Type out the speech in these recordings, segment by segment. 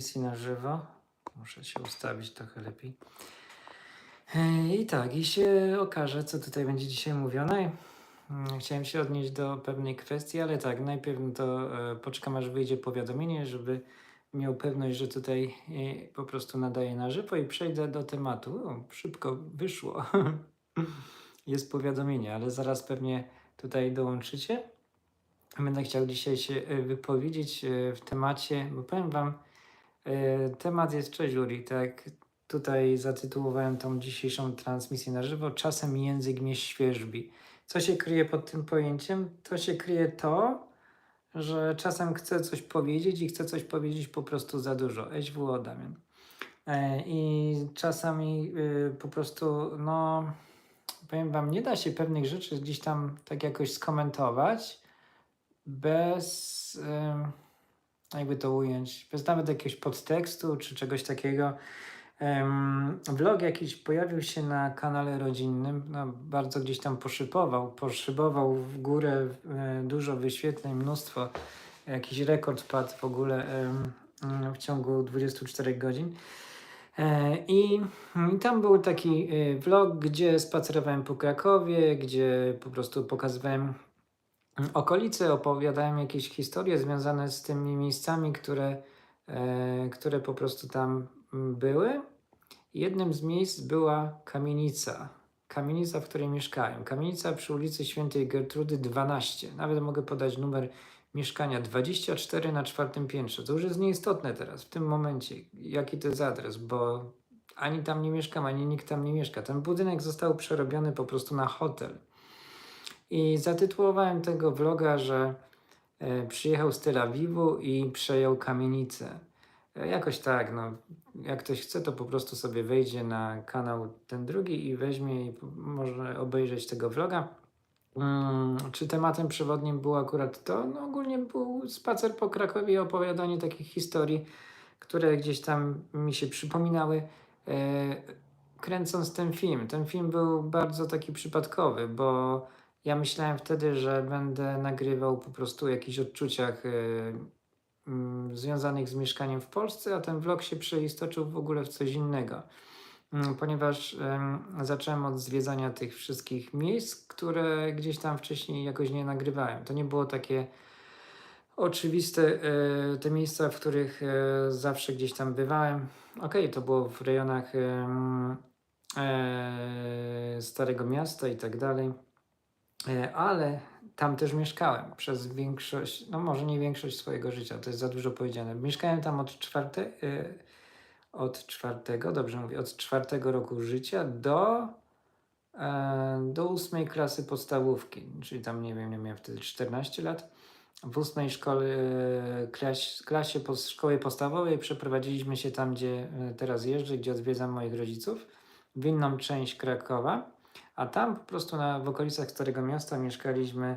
transmisji na żywo. Muszę się ustawić trochę lepiej. E, I tak, i się okaże, co tutaj będzie dzisiaj mówione. Mm, Chciałem się odnieść do pewnej kwestii, ale tak, najpierw to e, poczekam, aż wyjdzie powiadomienie, żeby miał pewność, że tutaj e, po prostu nadaję na żywo i przejdę do tematu. O, szybko wyszło. Jest powiadomienie, ale zaraz pewnie tutaj dołączycie. Będę chciał dzisiaj się wypowiedzieć w temacie, bo powiem Wam, temat jest czeziuri, tak? Tutaj zatytułowałem tą dzisiejszą transmisję na żywo. Czasem język mnie świeżbi. Co się kryje pod tym pojęciem? To się kryje to, że czasem chcę coś powiedzieć i chcę coś powiedzieć po prostu za dużo. SWO Damian. E, I czasami y, po prostu, no, powiem Wam, nie da się pewnych rzeczy gdzieś tam tak jakoś skomentować bez, em, jakby to ująć, bez nawet jakiegoś podtekstu czy czegoś takiego. Vlog jakiś pojawił się na kanale rodzinnym, no, bardzo gdzieś tam poszybował, poszybował w górę e, dużo wyświetleń, mnóstwo, jakiś rekord padł w ogóle w ciągu 24 godzin. E, I, I tam był taki e, vlog, gdzie spacerowałem po Krakowie, gdzie po prostu pokazywałem okolice, opowiadałem jakieś historie związane z tymi miejscami, które, e, które po prostu tam mm, były. Jednym z miejsc była kamienica. Kamienica, w której mieszkałem. Kamienica przy ulicy Świętej Gertrudy 12. Nawet mogę podać numer mieszkania 24 na czwartym piętrze. To już jest nieistotne teraz, w tym momencie, jaki to jest adres, bo ani tam nie mieszkam, ani nikt tam nie mieszka. Ten budynek został przerobiony po prostu na hotel. I zatytułowałem tego vloga, że e, przyjechał z Tel Awiwu i przejął kamienicę. E, Jakoś tak, no, jak ktoś chce, to po prostu sobie wejdzie na kanał ten drugi i weźmie i może obejrzeć tego vloga. Mm, czy tematem przewodnim było akurat to? No ogólnie był spacer po Krakowie i opowiadanie takich historii, które gdzieś tam mi się przypominały, e, kręcąc ten film. Ten film był bardzo taki przypadkowy, bo ja myślałem wtedy, że będę nagrywał po prostu o jakichś odczuciach e, mm, związanych z mieszkaniem w Polsce, a ten vlog się przeistoczył w ogóle w coś innego. Mm, Ponieważ em, zacząłem od zwiedzania tych wszystkich miejsc, które gdzieś tam wcześniej jakoś nie nagrywałem. To nie było takie oczywiste, e, te miejsca, w których e, zawsze gdzieś tam bywałem. Okej, to było w rejonach e, Starego Miasta i tak dalej. E, ale tam też mieszkałem przez większość, no może nie większość swojego życia, to jest za dużo powiedziane. Mieszkałem tam od czwarte, e, od czwartego, dobrze mówię, od czwartego roku życia do, e, do ósmej klasy podstawówki, czyli tam nie wiem, nie miałem wtedy 14 lat. W ósmej szkole, klasie szkoły podstawowej przeprowadziliśmy się tam, gdzie teraz jeżdżę, gdzie odwiedzam moich rodziców, w inną część Krakowa. A tam po prostu na, w okolicach Starego Miasta mieszkaliśmy,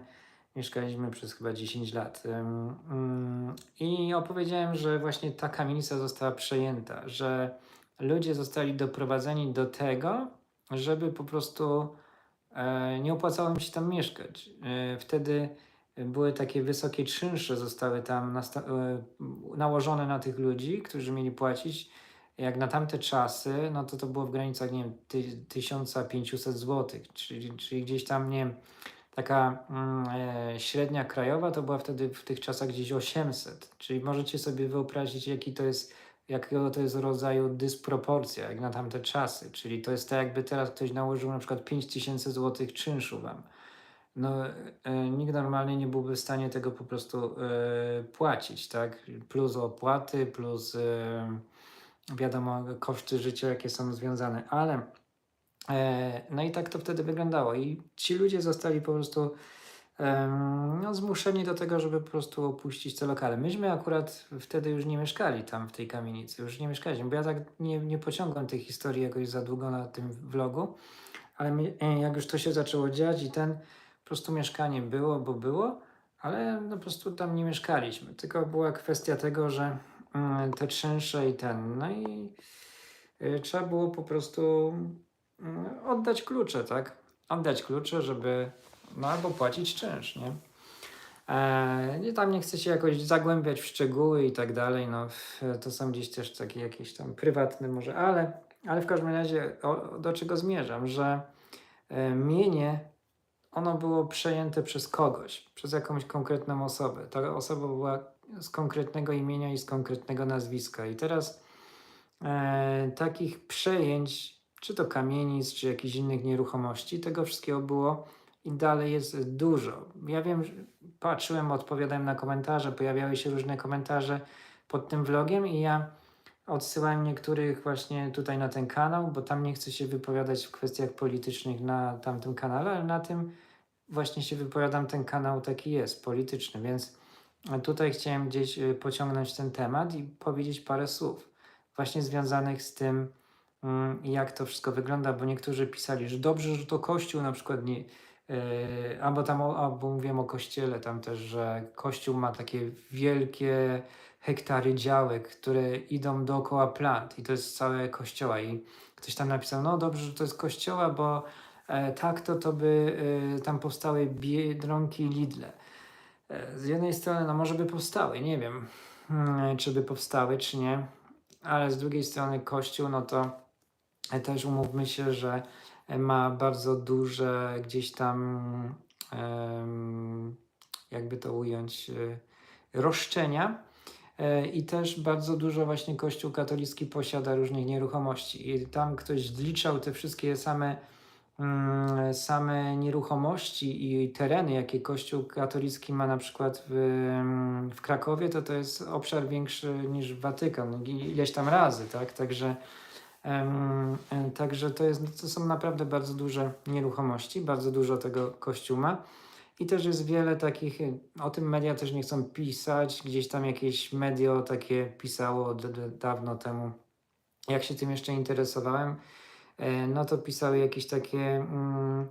mieszkaliśmy przez chyba 10 lat. Ym, I opowiedziałem, że właśnie ta kamienica została przejęta, że ludzie zostali doprowadzeni do tego, żeby po prostu e, nie opłacało im się tam mieszkać. E, wtedy były takie wysokie czynsze, zostały tam e, nałożone na tych ludzi, którzy mieli płacić jak na tamte czasy, no to to było w granicach, nie wiem, ty, 1500 zł, czyli, czyli gdzieś tam, nie wiem, taka mm, e, średnia krajowa to była wtedy w tych czasach gdzieś 800, czyli możecie sobie wyobrazić, jaki to jest, jakiego to jest rodzaju dysproporcja, jak na tamte czasy, czyli to jest tak, jakby teraz ktoś nałożył na przykład 5000 zł czynszu wam. No, e, nikt normalnie nie byłby w stanie tego po prostu e, płacić, tak? Plus opłaty, plus e, wiadomo, koszty życia, jakie są związane, ale e, no i tak to wtedy wyglądało. I ci ludzie zostali po prostu em, no, zmuszeni do tego, żeby po prostu opuścić te lokale. Myśmy akurat wtedy już nie mieszkali tam w tej kamienicy, już nie mieszkaliśmy, bo ja tak nie, nie pociągam tej historii jakoś za długo na tym vlogu, ale mi, e, jak już to się zaczęło dziać i ten po prostu mieszkanie było, bo było, ale no, po prostu tam nie mieszkaliśmy, tylko była kwestia tego, że te czynsze i ten, no i y, trzeba było po prostu mm, oddać klucze, tak? Oddać klucze, żeby no albo płacić czynsz, nie? E, nie, tam nie chcę się jakoś zagłębiać w szczegóły i tak dalej, no to są gdzieś też takie jakieś tam prywatne może, ale, ale w każdym razie o, do czego zmierzam, że e, mienie ono było przejęte przez kogoś, przez jakąś konkretną osobę. Ta osoba była z konkretnego imienia i z konkretnego nazwiska. I teraz e, takich przejęć, czy to kamienic, czy jakichś innych nieruchomości, tego wszystkiego było i dalej jest dużo. Ja wiem, patrzyłem, odpowiadałem na komentarze, pojawiały się różne komentarze pod tym vlogiem i ja odsyłałem niektórych właśnie tutaj na ten kanał, bo tam nie chcę się wypowiadać w kwestiach politycznych na tamtym kanale, ale na tym właśnie się wypowiadam, ten kanał taki jest, polityczny, więc tutaj chciałem gdzieś y, pociągnąć ten temat i powiedzieć parę słów właśnie związanych z tym, mm, jak to wszystko wygląda, bo niektórzy pisali, że dobrze, że to Kościół na przykład nie, yy, albo tam, albo mówiłem o Kościele tam też, że Kościół ma takie wielkie hektary działek, które idą dookoła plant i to jest całe kościoła i ktoś tam napisał, no dobrze, że to jest kościoła, bo e, tak to to by e, tam powstały Biedronki i Lidle. E, z jednej strony, no może by powstały, nie wiem, hmm, czy by powstały, czy nie, ale z drugiej strony Kościół, no to e, też umówmy się, że e, ma bardzo duże gdzieś tam, jakby to ująć, roszczenia. I też bardzo dużo właśnie Kościół katolicki posiada różnych nieruchomości. I tam ktoś zliczał te wszystkie same, mm, same nieruchomości i tereny, jakie Kościół katolicki ma na przykład w, mm, w Krakowie, to to jest obszar większy niż Watykan, i- ileś tam razy, tak? Także, em, także to, jest, to są naprawdę bardzo duże nieruchomości, bardzo dużo tego Kościół ma. I też jest wiele takich, o tym media też nie chcą pisać, gdzieś tam jakieś medio takie pisało dawno temu, jak się tym jeszcze interesowałem, no to pisały jakieś takie, mm,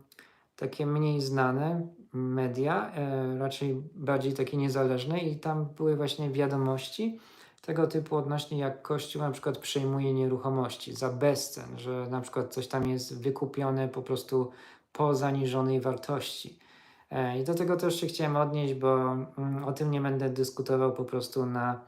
takie mniej znane media, e, raczej bardziej takie niezależne i tam były właśnie wiadomości tego typu odnośnie jak Kościół na przykład przejmuje nieruchomości za bezcen, że na przykład coś tam jest wykupione po prostu po zaniżonej wartości. E, I do tego też się chciałem odnieść, bo mm, o tym nie będę dyskutował po prostu na,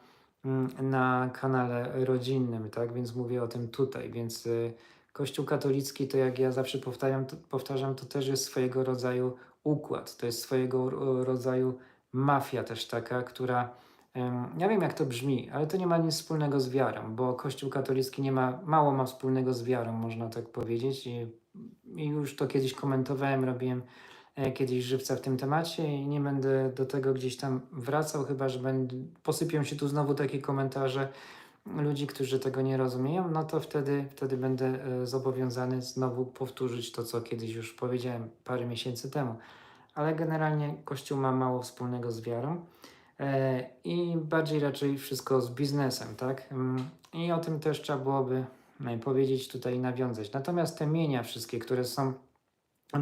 mm, na kanale rodzinnym, tak? Więc mówię o tym tutaj. Więc y, Kościół katolicki, to jak ja zawsze powtarzam, to, powtarzam, to też jest swojego rodzaju układ, to jest swojego ro- rodzaju mafia też taka, która. Ja wiem, jak to brzmi, ale to nie ma nic wspólnego z wiarą, bo Kościół katolicki nie ma, mało ma wspólnego z wiarą, można tak powiedzieć. I, i już to kiedyś komentowałem, robiłem e, kiedyś żywca w tym temacie i nie będę do tego gdzieś tam wracał, chyba że będę, posypią się tu znowu takie komentarze ludzi, którzy tego nie rozumieją, no to wtedy, wtedy będę e, zobowiązany znowu powtórzyć to, co kiedyś już powiedziałem parę miesięcy temu. Ale generalnie Kościół ma mało wspólnego z wiarą e, i bardziej raczej wszystko z biznesem, tak? Mm, I o tym też trzeba byłoby e, powiedzieć tutaj i nawiązać. Natomiast te mienia wszystkie, które są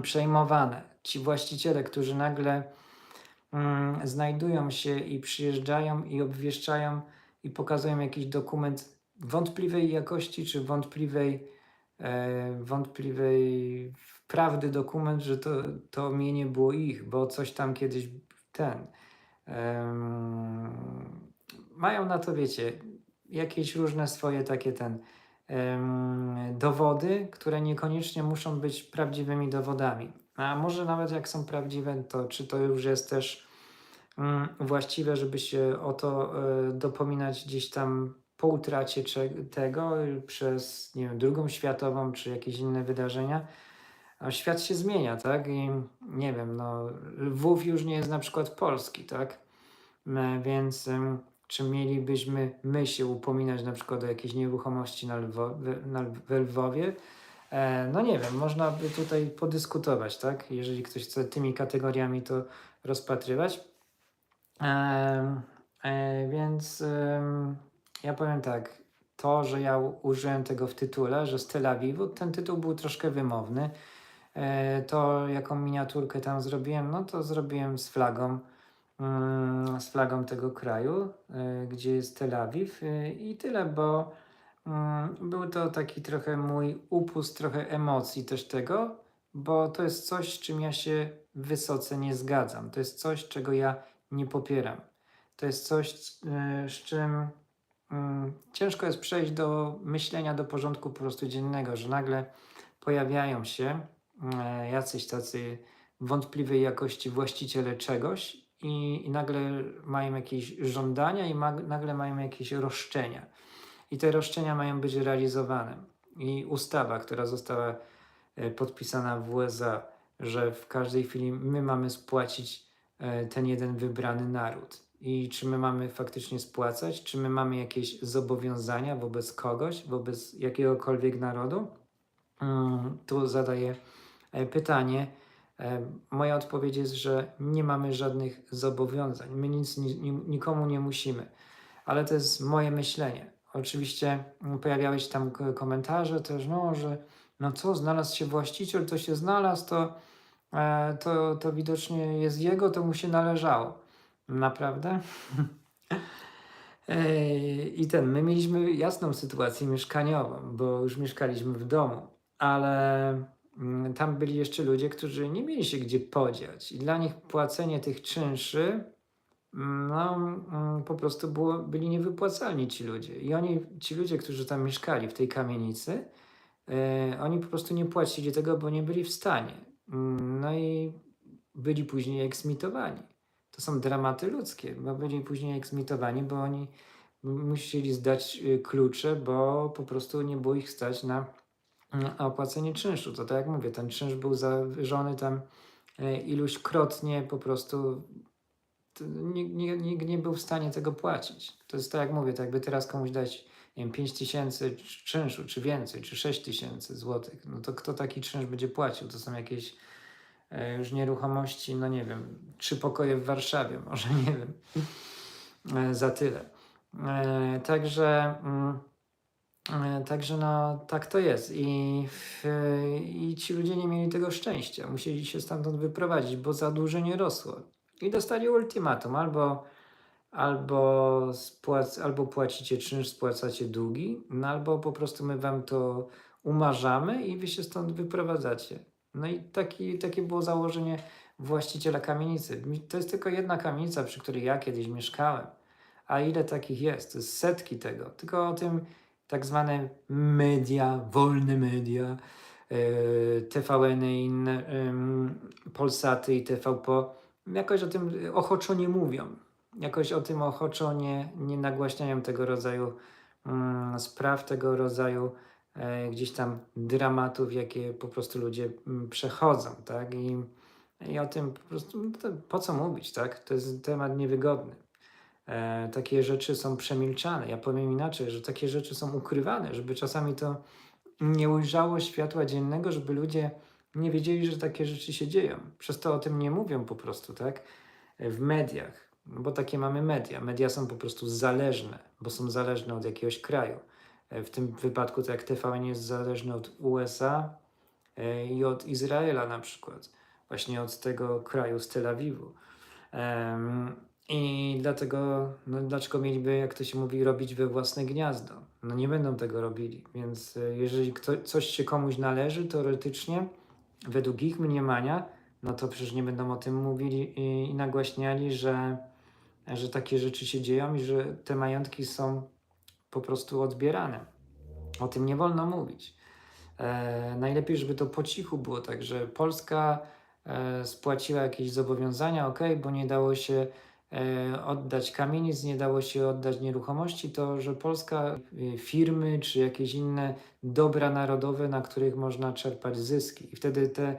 przejmowane. Ci właściciele, którzy nagle mm, znajdują się i przyjeżdżają i obwieszczają i pokazują jakiś dokument wątpliwej jakości czy wątpliwej, e, wątpliwej prawdy dokument, że to, to mienie było ich, bo coś tam kiedyś ten. mają na to, wiecie, jakieś różne swoje takie ten dowody, które niekoniecznie muszą być prawdziwymi dowodami. A może nawet jak są prawdziwe, to czy to już jest też właściwe, żeby się o to e, dopominać gdzieś tam po utracie tego przez, nie wiem, drugą światową czy jakieś inne wydarzenia. Świat się zmienia, tak? I nie wiem, no, Lwów już nie jest na przykład polski, tak? E, Więc czy mielibyśmy my się upominać na przykład o jakieś nieruchomości na, Lwo, na, we Lwowie? E, No nie wiem, można by tutaj podyskutować, tak? Jeżeli ktoś chce tymi kategoriami to rozpatrywać. E, więc ja powiem tak, to, że ja użyłem tego w tytule, że z Tel Awiwu, ten tytuł był troszkę wymowny. E, to, jaką miniaturkę tam zrobiłem, no to zrobiłem z flagą, mm, z flagą tego kraju, e, gdzie jest Tel Awiw i tyle, bo mm, był to taki trochę mój upust, trochę emocji też tego, bo to jest coś, z czym ja się wysoce nie zgadzam. To jest coś, czego ja nie popieram. To jest coś, e, z czym mm, ciężko jest przejść do myślenia, do porządku po prostu dziennego, że nagle pojawiają się e, jacyś tacy wątpliwej jakości właściciele czegoś i, i nagle mają jakieś żądania i ma, nagle mają jakieś roszczenia. I te roszczenia mają być realizowane. I ustawa, która została e, podpisana w USA, że w każdej chwili my mamy spłacić e, ten jeden wybrany naród. I czy my mamy faktycznie spłacać, czy my mamy jakieś zobowiązania wobec kogoś, wobec jakiegokolwiek narodu? Mm, Tu zadaję e, pytanie. E, Moja odpowiedź jest, że nie mamy żadnych zobowiązań. My nic ni- ni- nikomu nie musimy. Ale to jest moje myślenie. Oczywiście mm, pojawiały się tam komentarze też, no, że no co, znalazł się właściciel, to się znalazł, to, e, to, to widocznie jest jego, to mu się należało. Naprawdę? I ten, my mieliśmy jasną sytuację mieszkaniową, bo już mieszkaliśmy w domu, ale mm, tam byli jeszcze ludzie, którzy nie mieli się gdzie podziać i dla nich płacenie tych czynszy no, mm, po prostu było, byli niewypłacalni ci ludzie. I oni, ci ludzie, którzy tam mieszkali w tej kamienicy, e, oni po prostu nie płacili tego, bo nie byli w stanie. No i byli później eksmitowani. To są dramaty ludzkie, bo byli później eksmitowani, bo oni musieli zdać y, klucze, bo po prostu nie było ich stać na opłacenie czynszu. To tak jak mówię, ten czynsz był zawyżony tam e, iluśkrotnie po prostu nikt, nie- nikt nie był w stanie tego płacić. To jest tak jak mówię, to jakby teraz komuś dać nie wiem, 5 tysięcy czynszu, czy więcej, czy 6 tysięcy złotych, no to kto taki czynsz będzie płacił? To są jakieś e, już nieruchomości, no nie wiem, trzy pokoje w Warszawie, może nie wiem, e, za tyle. E, Także, mm, także no, tak to jest. I, I ci ludzie nie mieli tego szczęścia. Musieli się stamtąd wyprowadzić, bo zadłużenie rosło. I dostali ultimatum, albo, albo, spłac, albo płacicie czynsz, spłacacie długi, no albo po prostu my wam to umarzamy i wy się stąd wyprowadzacie. No i taki, takie było założenie właściciela kamienicy. Mi- To jest tylko jedna kamienica, przy której ja kiedyś mieszkałem. A ile takich jest? To jest setki tego. Tylko o tym tak zwane media, wolne media, yy, TVN i inne, Polsaty i TVP jakoś o tym ochoczo nie mówią. Jakoś o tym ochoczo nie, nie nagłaśniają tego rodzaju mm, spraw, tego rodzaju e, gdzieś tam dramatów, jakie po prostu ludzie mm, przechodzą, tak? I, I o tym po prostu, no to po co mówić, tak? To jest temat niewygodny. E, takie rzeczy są przemilczane. Ja powiem inaczej, że takie rzeczy są ukrywane, żeby czasami to nie ujrzało światła dziennego, żeby ludzie nie wiedzieli, że takie rzeczy się dzieją. Przez to o tym nie mówią po prostu, tak? E, W mediach, bo takie mamy media. Media są po prostu zależne, bo są zależne od jakiegoś kraju. E, W tym wypadku, tak jak TVN jest zależny od USA e, i od Izraela na przykład, właśnie od tego kraju z Tel Awiwu. I dlatego, no dlaczego mieliby, jak to się mówi, robić we własne gniazdo? No nie będą tego robili, więc e, jeżeli kto, coś się komuś należy, teoretycznie, według ich mniemania, no to przecież nie będą o tym mówili i, i nagłaśniali, że, że takie rzeczy się dzieją i że te majątki są po prostu odbierane. O tym nie wolno mówić. E, najlepiej, żeby to po cichu było, tak, że Polska e, spłaciła jakieś zobowiązania, ok, bo nie dało się e, oddać kamienic, nie dało się oddać nieruchomości, to że Polska, e, firmy czy jakieś inne dobra narodowe, na których można czerpać zyski. I wtedy te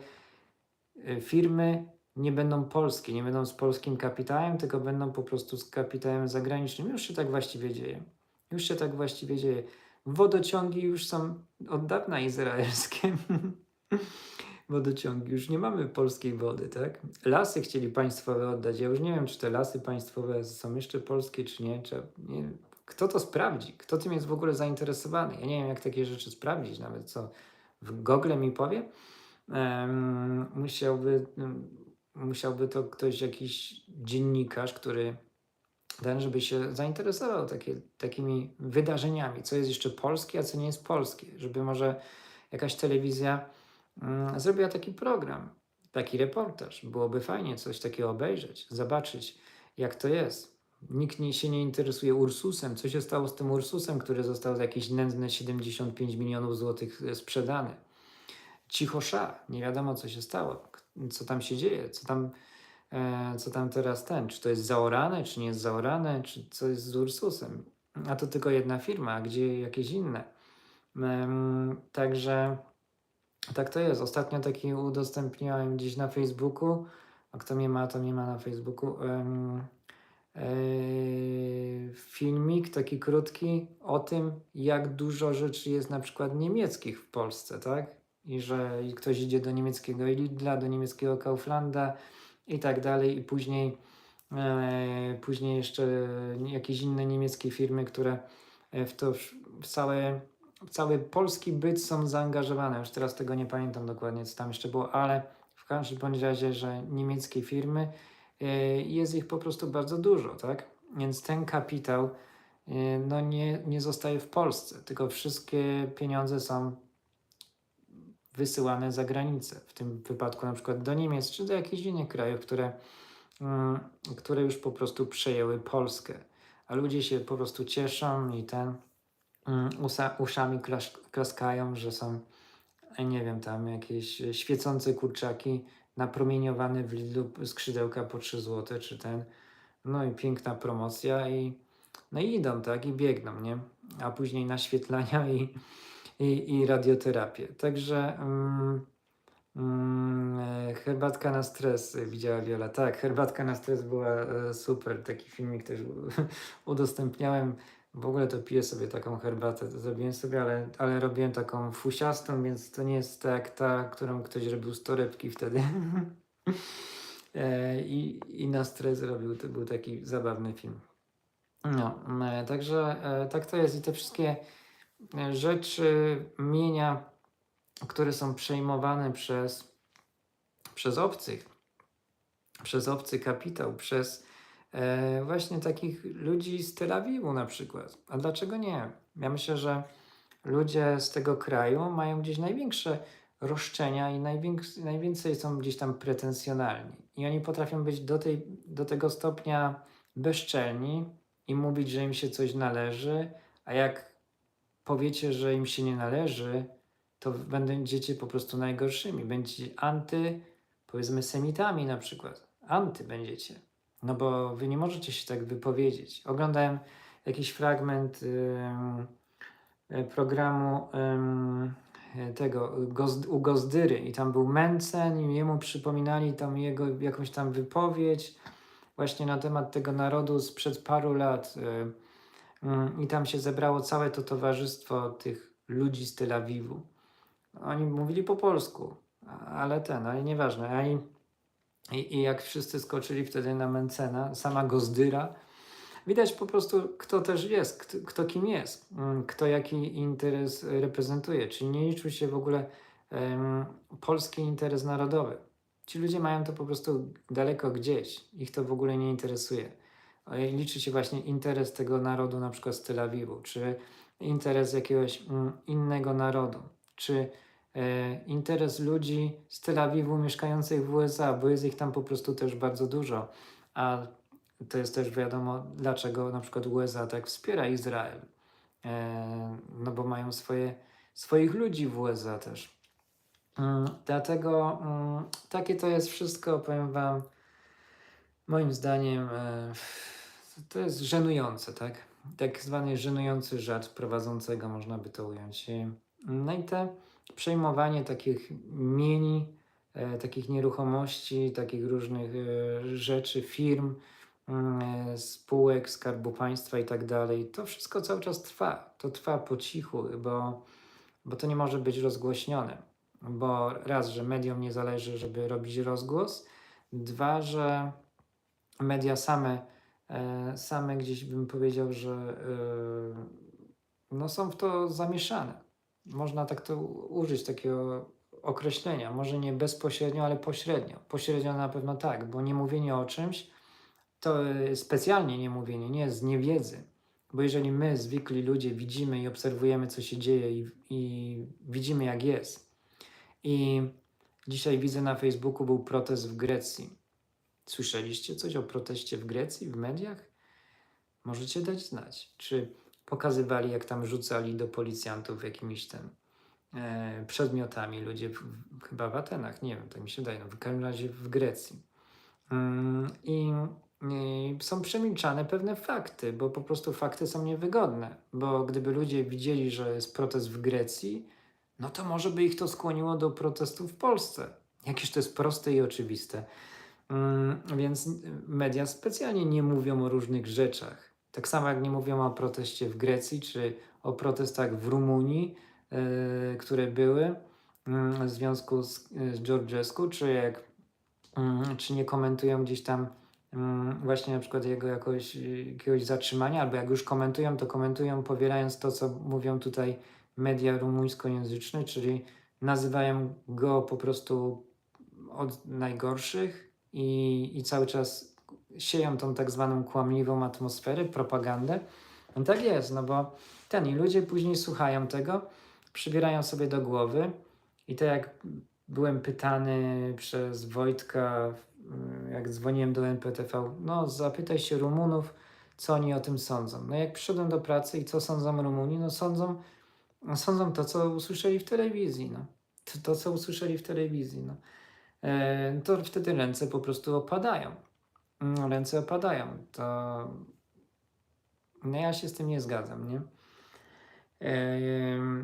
e, firmy nie będą polskie, nie będą z polskim kapitałem, tylko będą po prostu z kapitałem zagranicznym. Już się tak właściwie dzieje. Już się tak właściwie dzieje. Wodociągi już są od dawna izraelskie. Wodociągi, już nie mamy polskiej wody, tak? Lasy chcieli państwowe oddać. Ja już nie wiem, czy te lasy państwowe są jeszcze polskie, czy nie. Czy, nie. Kto to sprawdzi? Kto tym jest w ogóle zainteresowany? Ja nie wiem, jak takie rzeczy sprawdzić, nawet co w Google mi powie. Em, musiałby, musiałby to ktoś, jakiś dziennikarz, który ten, żeby się zainteresował takie, takimi wydarzeniami, co jest jeszcze polskie, a co nie jest polskie, żeby może jakaś telewizja mm, zrobiła taki program, taki reportaż. Byłoby fajnie coś takiego obejrzeć, zobaczyć, jak to jest. Nikt nie, się nie interesuje Ursusem. Co się stało z tym Ursusem, który został za jakieś nędzne 75 milionów złotych e, sprzedany? Cicho sza, nie wiadomo co się stało, co tam się dzieje, co tam, e, co tam teraz ten, czy to jest zaorane, czy nie jest zaorane, czy co jest z Ursusem. A to tylko jedna firma, gdzie jakieś inne. Em, także tak to jest. Ostatnio taki udostępniałem gdzieś na Facebooku, a kto mnie ma, to mnie ma na Facebooku. e, filmik taki krótki o tym, jak dużo rzeczy jest na przykład niemieckich w Polsce, tak? I że ktoś idzie do niemieckiego Lidla, do niemieckiego Kauflanda i tak dalej, i później, e, później jeszcze jakieś inne niemieckie firmy, które e, w to w całe, w cały polski byt są zaangażowane. Już teraz tego nie pamiętam dokładnie, co tam jeszcze było, ale w każdym bądź razie, że niemieckie firmy e, jest ich po prostu bardzo dużo, tak? Więc ten kapitał no nie, nie zostaje w Polsce, tylko wszystkie pieniądze są wysyłane za granicę. W tym wypadku na przykład do Niemiec czy do jakichś innych krajów, które, mm, które już po prostu przejęły Polskę. A ludzie się po prostu cieszą i ten mm, usa, uszami klasz, klaskają, że są, nie wiem, tam jakieś świecące kurczaki napromieniowane w Lidlu skrzydełka po 3 zł, czy ten. No i piękna promocja i no i idą, tak, i biegną, nie? A później naświetlania i, i, i radioterapię. Także mm, mm, herbatka na stres e, widziała Wiola. Tak, herbatka na stres była e, super. Taki filmik też udostępniałem. W ogóle to piję sobie taką herbatę. To zrobiłem sobie, ale, ale robiłem taką fusiastą, więc to nie jest tak ta, którą ktoś robił z torebki wtedy. E, I, I na stres robił. To był taki zabawny film. No, e, także e, tak to jest i te wszystkie rzeczy, mienia, które są przejmowane przez, przez obcych, przez obcy kapitał, przez e, właśnie takich ludzi z Tel Awiwu na przykład. A dlaczego nie? Ja myślę, że ludzie z tego kraju mają gdzieś największe roszczenia i najwięcej są gdzieś tam pretensjonalni. I oni potrafią być do, tej, do tego stopnia bezczelni i mówić, że im się coś należy, a jak powiecie, że im się nie należy, to będziecie po prostu najgorszymi. Będziecie anty, powiedzmy, semitami na przykład. Anty będziecie. No bo wy nie możecie się tak wypowiedzieć. Oglądałem jakiś fragment e, programu e, tego Gozd- u Gozdyry i tam był Mencen i jemu przypominali tam jego jakąś tam wypowiedź właśnie na temat tego narodu sprzed paru lat. y, Mm, I tam się zebrało całe to towarzystwo tych ludzi z Tel Awiwu. Oni mówili po polsku, ale ten, ale nieważne. I, i, I jak wszyscy skoczyli wtedy na Mencena, sama Gozdyra, widać po prostu, kto też jest, kto, kto kim jest, mm, kto jaki interes reprezentuje. Czyli nie liczył się w ogóle em, polski interes narodowy. Ci ludzie mają to po prostu daleko gdzieś, ich to w ogóle nie interesuje. Liczy się właśnie interes tego narodu, na przykład z Tel Awiwu, czy interes jakiegoś mm, innego narodu, czy e, interes ludzi z Tel Awiwu mieszkających w USA, bo jest ich tam po prostu też bardzo dużo. A to jest też wiadomo, dlaczego na przykład USA tak wspiera Izrael. E, no bo mają swoje, swoich ludzi w USA też. Mm, Dlatego mm, takie to jest wszystko, powiem Wam, moim zdaniem e, to jest żenujące, tak? Tak zwany żenujący żart prowadzącego, można by to ująć. No i te przejmowanie takich mieni, e, takich nieruchomości, takich różnych e, rzeczy, firm, e, spółek, skarbu państwa i tak dalej, to wszystko cały czas trwa. To trwa po cichu, bo, bo to nie może być rozgłośnione. Bo raz, że mediom nie zależy, żeby robić rozgłos, dwa, że media same, e, same gdzieś bym powiedział, że e, no są w to zamieszane. Można tak to użyć, takiego określenia. Może nie bezpośrednio, ale pośrednio. Pośrednio na pewno tak, bo nie mówienie o czymś to specjalnie nie mówienie, nie z niewiedzy. Bo jeżeli my, zwykli ludzie, widzimy i obserwujemy, co się dzieje i, i widzimy, jak jest. I dzisiaj widzę na Facebooku był protest w Grecji. Słyszeliście coś o proteście w Grecji, w mediach? Możecie dać znać. Czy pokazywali, jak tam rzucali do policjantów jakimiś tam e, przedmiotami ludzie, w, chyba w Atenach, nie wiem, tak mi się daje, no, w każdym razie w Grecji. Mm, I są przemilczane pewne fakty, bo po prostu fakty są niewygodne. Bo gdyby ludzie widzieli, że jest protest w Grecji, no to może by ich to skłoniło do protestu w Polsce. Jakież to jest proste i oczywiste. Mm, więc media specjalnie nie mówią o różnych rzeczach. Tak samo jak nie mówią o proteście w Grecji, czy o protestach w Rumunii, yy, które były yy, w związku z, z czy jak yy, czy nie komentują gdzieś tam właśnie na przykład jego jakoś, jakiegoś zatrzymania, albo jak już komentują, to komentują powielając to, co mówią tutaj media rumuńskojęzyczne, czyli nazywają go po prostu od najgorszych i, i cały czas sieją tą tak zwaną kłamliwą atmosferę, propagandę. No tak jest, no bo ten i ludzie później słuchają tego, przybierają sobie do głowy i tak jak byłem pytany przez Wojtka, jak dzwoniłem do NPTV, no zapytaj się Rumunów, co oni o tym sądzą. No jak przyszedłem do pracy i co sądzą Rumuni, no sądzą, no sądzą to, co usłyszeli w telewizji, no. To, to co usłyszeli w telewizji, no. E, to wtedy ręce po prostu opadają. No, ręce opadają. To no ja się z tym nie zgadzam, nie? E,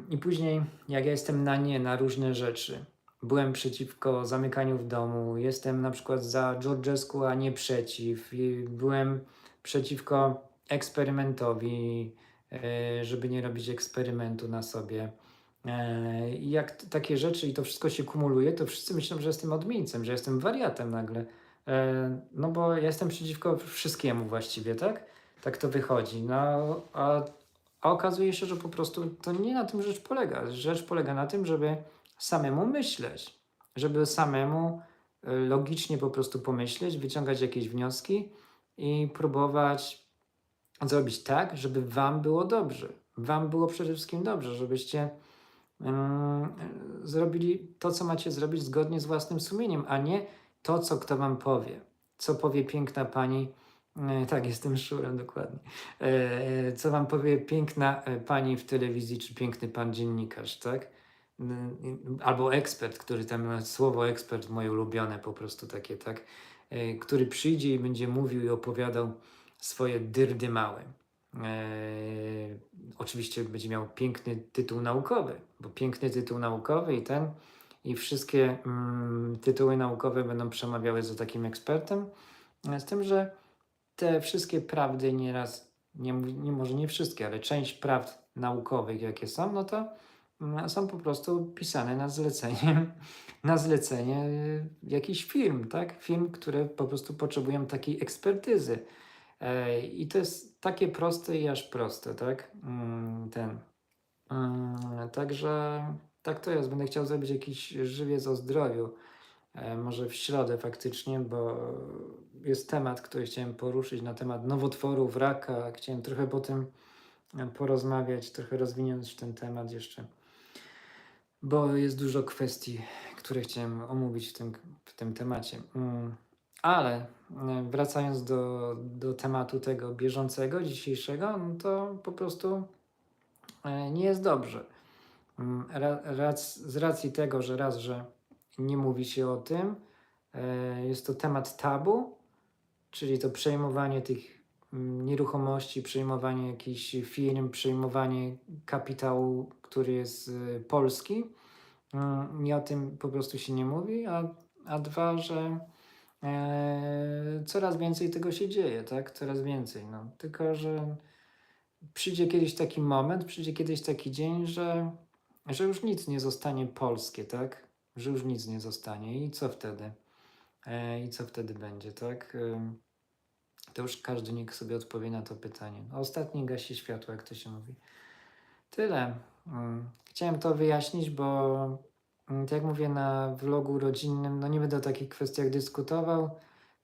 I później, jak ja jestem na nie, na różne rzeczy, byłem przeciwko zamykaniu w domu, jestem na przykład za Georgescu, a nie przeciw, byłem przeciwko eksperymentowi, e, żeby nie robić eksperymentu na sobie. E, I jak takie rzeczy i to wszystko się kumuluje, to wszyscy myślą, że jestem odmieńcem, że jestem wariatem nagle. E, No bo ja jestem przeciwko wszystkiemu właściwie, tak? Tak to wychodzi. No, a, a okazuje się, że po prostu to nie na tym rzecz polega. Rzecz polega na tym, żeby samemu myśleć, żeby samemu e, logicznie po prostu pomyśleć, wyciągać jakieś wnioski i próbować zrobić tak, żeby Wam było dobrze. Wam było przede wszystkim dobrze, żebyście zrobili to, co macie zrobić zgodnie z własnym sumieniem, a nie to, co kto Wam powie. Co powie piękna pani, e, tak, jestem szurem, dokładnie. E, Co Wam powie piękna pani w telewizji, czy piękny pan dziennikarz, tak? Albo ekspert, który tam, słowo ekspert moje ulubione po prostu takie, tak? Który przyjdzie i będzie mówił i opowiadał swoje dyrdy małe. Eee, oczywiście będzie miał piękny tytuł naukowy, bo piękny tytuł naukowy i ten, i wszystkie mm, tytuły naukowe będą przemawiały za takim ekspertem, e, z tym, że te wszystkie prawdy nieraz, nie, nie może nie wszystkie, ale część prawd naukowych, jakie są, no to mm, są po prostu pisane na zlecenie, na zlecenie y, jakichś firm, tak? Firm, które po prostu potrzebują takiej ekspertyzy. I to jest takie proste i aż proste, tak? Mm, Ten. Mm, Także tak to jest. Będę chciał zrobić jakiś żywiec o zdrowiu. E, Może w środę faktycznie, bo jest temat, który chciałem poruszyć na temat nowotworów, raka. Chciałem trochę po tym e, porozmawiać, trochę rozwinąć ten temat jeszcze. Bo jest dużo kwestii, które chciałem omówić w tym, w tym temacie. Mm. Ale e, wracając do, do tematu tego bieżącego, dzisiejszego, no to po prostu e, nie jest dobrze. Mm, Ra, rac, z racji tego, że raz, że nie mówi się o tym, e, jest to temat tabu, czyli to przejmowanie tych mm, nieruchomości, przejmowanie jakichś firm, przejmowanie kapitału, który jest polski. Mm, Nie o tym po prostu się nie mówi, a, a dwa, że e, coraz więcej tego się dzieje, tak? Coraz więcej. No. Tylko, że przyjdzie kiedyś taki moment, przyjdzie kiedyś taki dzień, że, że już nic nie zostanie polskie, tak? Że już nic nie zostanie. I co wtedy? E, I co wtedy będzie, tak? Ym, To już każdy niech sobie odpowie na to pytanie. Ostatni gasi światło, jak to się mówi. Tyle. Mm, Chciałem to wyjaśnić, bo tak jak mówię na vlogu rodzinnym, no nie będę o takich kwestiach dyskutował.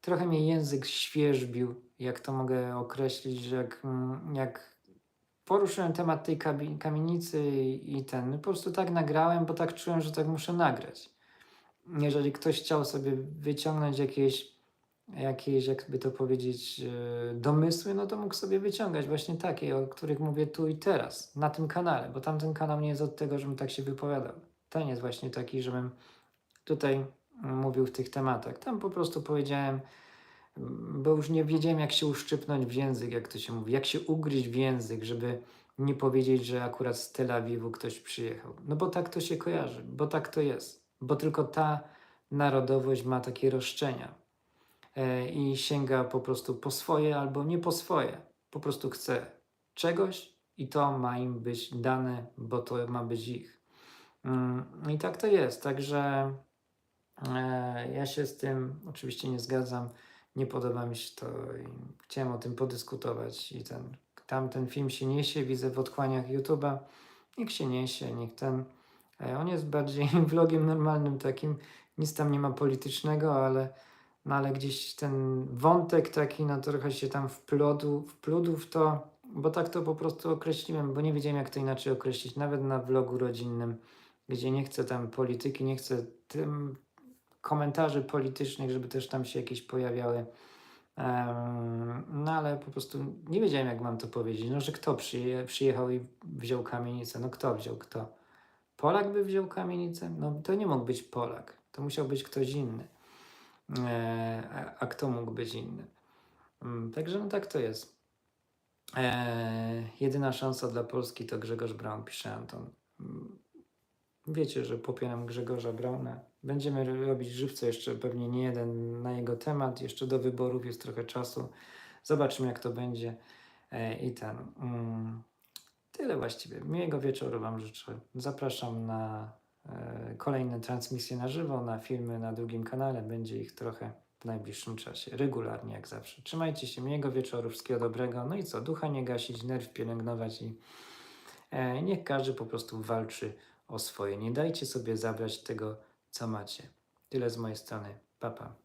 Trochę mnie język świeżbił, jak to mogę określić, że jak, mm, jak poruszyłem temat tej kamienicy i, i ten, no po prostu tak nagrałem, bo tak czułem, że tak muszę nagrać. Jeżeli ktoś chciał sobie wyciągnąć jakieś jakieś, jakby to powiedzieć, e, domysły, no to mógł sobie wyciągać właśnie takie, o których mówię tu i teraz, na tym kanale, bo tamten kanał nie jest od tego, żebym tak się wypowiadał. Ten jest właśnie taki, żebym tutaj mówił w tych tematach. Tam po prostu powiedziałem, bo już nie wiedziałem, jak się uszczypnąć w język, jak to się mówi, jak się ugryźć w język, żeby nie powiedzieć, że akurat z Tel Awiwu ktoś przyjechał. No bo tak to się kojarzy, bo tak to jest, bo tylko ta narodowość ma takie roszczenia e, i sięga po prostu po swoje albo nie po swoje. Po prostu chce czegoś i to ma im być dane, bo to ma być ich. Mm, I tak to jest. Także e, ja się z tym oczywiście nie zgadzam. Nie podoba mi się to chciałem o tym podyskutować. I ten, tam ten film się niesie, widzę w odchłaniach YouTube'a. Niech się niesie, niech ten. e, On jest bardziej vlogiem normalnym takim. Nic tam nie ma politycznego, ale, no ale gdzieś ten wątek taki, no trochę się tam wplodu, wplódł w to, bo tak to po prostu określiłem, bo nie wiedziałem jak to inaczej określić, nawet na vlogu rodzinnym, gdzie nie chcę tam polityki, nie chcę tym komentarzy politycznych, żeby też tam się jakieś pojawiały. No ale po prostu nie wiedziałem, jak mam to powiedzieć. No, że kto przyje, przyjechał i wziął kamienicę? No kto wziął? Kto? Polak by wziął kamienicę? No to nie mógł być Polak. To musiał być ktoś inny. E, a, kto mógł być inny? Mm, Także no tak to jest. E, jedyna szansa dla Polski to Grzegorz Braun, pisze Anton. Wiecie, że popieram Grzegorza Brauna. Będziemy robić żywce jeszcze pewnie nie jeden na jego temat. Jeszcze do wyborów jest trochę czasu. Zobaczymy, jak to będzie. E, I ten. Mm, tyle właściwie. Miłego wieczoru Wam życzę. Zapraszam na e, kolejne transmisje na żywo, na filmy na drugim kanale. Będzie ich trochę w najbliższym czasie. Regularnie, jak zawsze. Trzymajcie się. Miłego wieczoru. Wszystkiego dobrego. No i co? Ducha nie gasić, nerw pielęgnować i e, niech każdy po prostu walczy o swoje. Nie dajcie sobie zabrać tego, co macie. Tyle z mojej strony. Pa, pa.